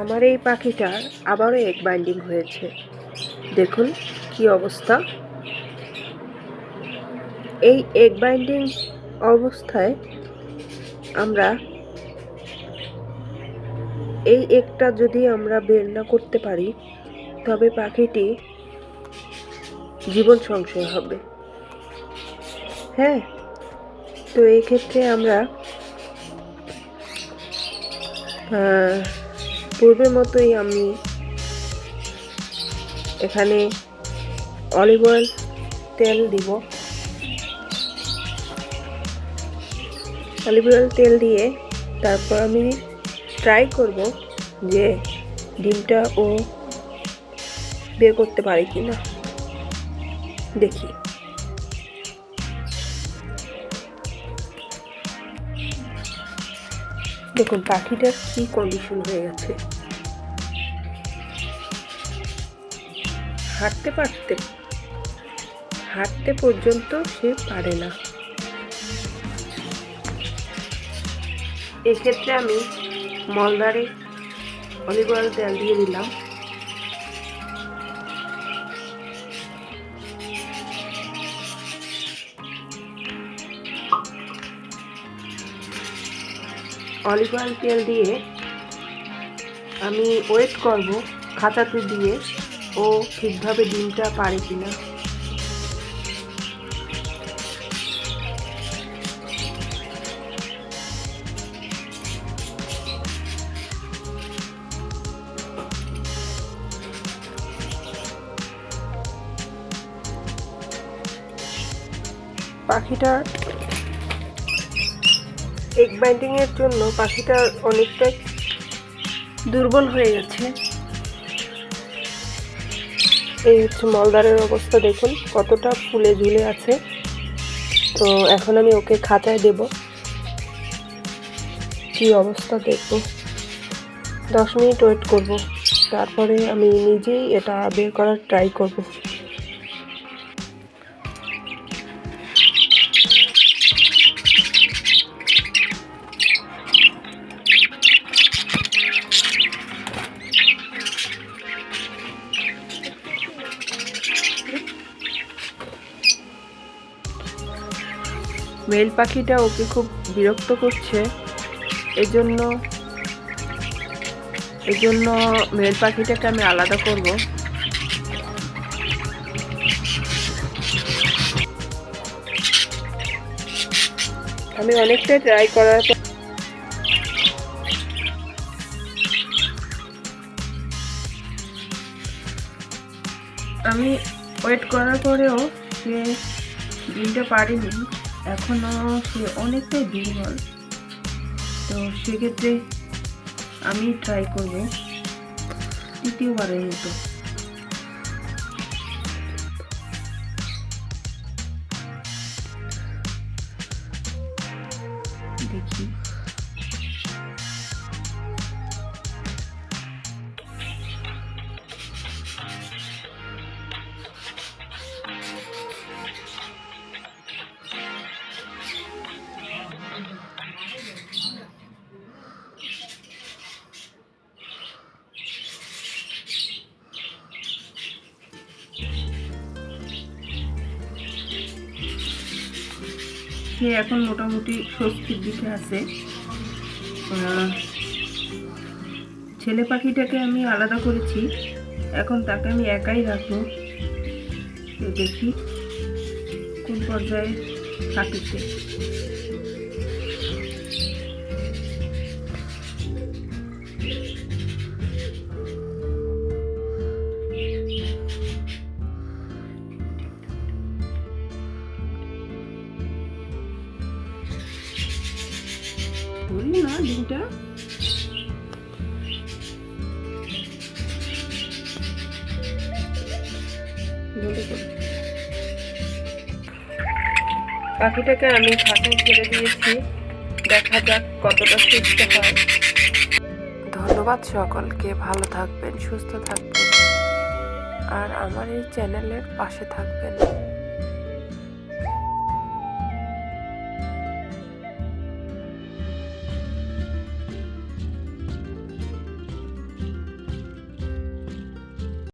আমার এই পাখিটার আবারও এক বাইন্ডিং হয়েছে। দেখুন কি অবস্থা। এই এক বাইন্ডিং অবস্থায় আমরা এই একটা যদি আমরা বের না করতে পারি, তবে পাখিটি জীবন সংশয় হবে। হ্যাঁ তো এই ক্ষেত্রে আমরা পূর্বের মতোই আমি এখানে অলিভ অয়েল তেল দিব। অলিভ অয়েল তেল দিয়ে তারপর আমি ট্রাই করব যে ডিমটা ও বের করতে পারে কি না দেখি। দেখুন, পাখিটার কি কন্ডিশন হয়ে গেছে। হাঁটতে পারতে, হাঁটতে পর্যন্ত সে পারে না। এক্ষেত্রে আমি মলদারে অলিভ অয়েল তেল দিয়ে দিলাম। অলিভ অয়েল তেল দিয়ে আমি ওয়েট করব, খাতাতে দিয়ে ও ঠিকভাবে ডিমটা পারে কিনা। পাখিটার এগ বাইন্ডিং এর জন্য পাখিটা অনেকটাই দুর্বল হয়ে গেছে। এই হচ্ছে মলদারের অবস্থা, দেখুন কতটা ফুলে ঝুলে আছে। তো এখন আমি ওকে খাঁচায় দেব। কি অবস্থা দেখব। দশ মিনিট ওয়েট করব। তারপরে আমি নিজেই এটা বের করার ট্রাই করব। মেল পাখিটা ওকে খুব বিরক্ত করছে। এজন্য এজন্য মেল পাখিটাকে আমি আলাদা করব। আমি অনেকটাই ট্রাই করার পর আমি ওয়েট করার পরেও সে ডিমটা পারিনি। এখনও সে অনেকটাই দুর্বল। তো সেক্ষেত্রে আমি ট্রাই করব। দ্বিতীয়বারের মতো। সে এখন মোটামুটি স্বস্তির দিকে আছে। ছেলে পাখিটাকে আমি আলাদা করেছি। এখন তাকে আমি একাই রাখব। দেখি কোন পর্যায়ে থাকে ধরি না ডিমটা? পাখিটাকে আমি খাতায় ছেড়ে দিয়েছি। দেখা যাক কতটা সুস্থ হয়। ধন্যবাদ সকলকে, ভালো থাকবেন, সুস্থ থাকবেন। আর আমার এই চ্যানেলের পাশে থাকবেন।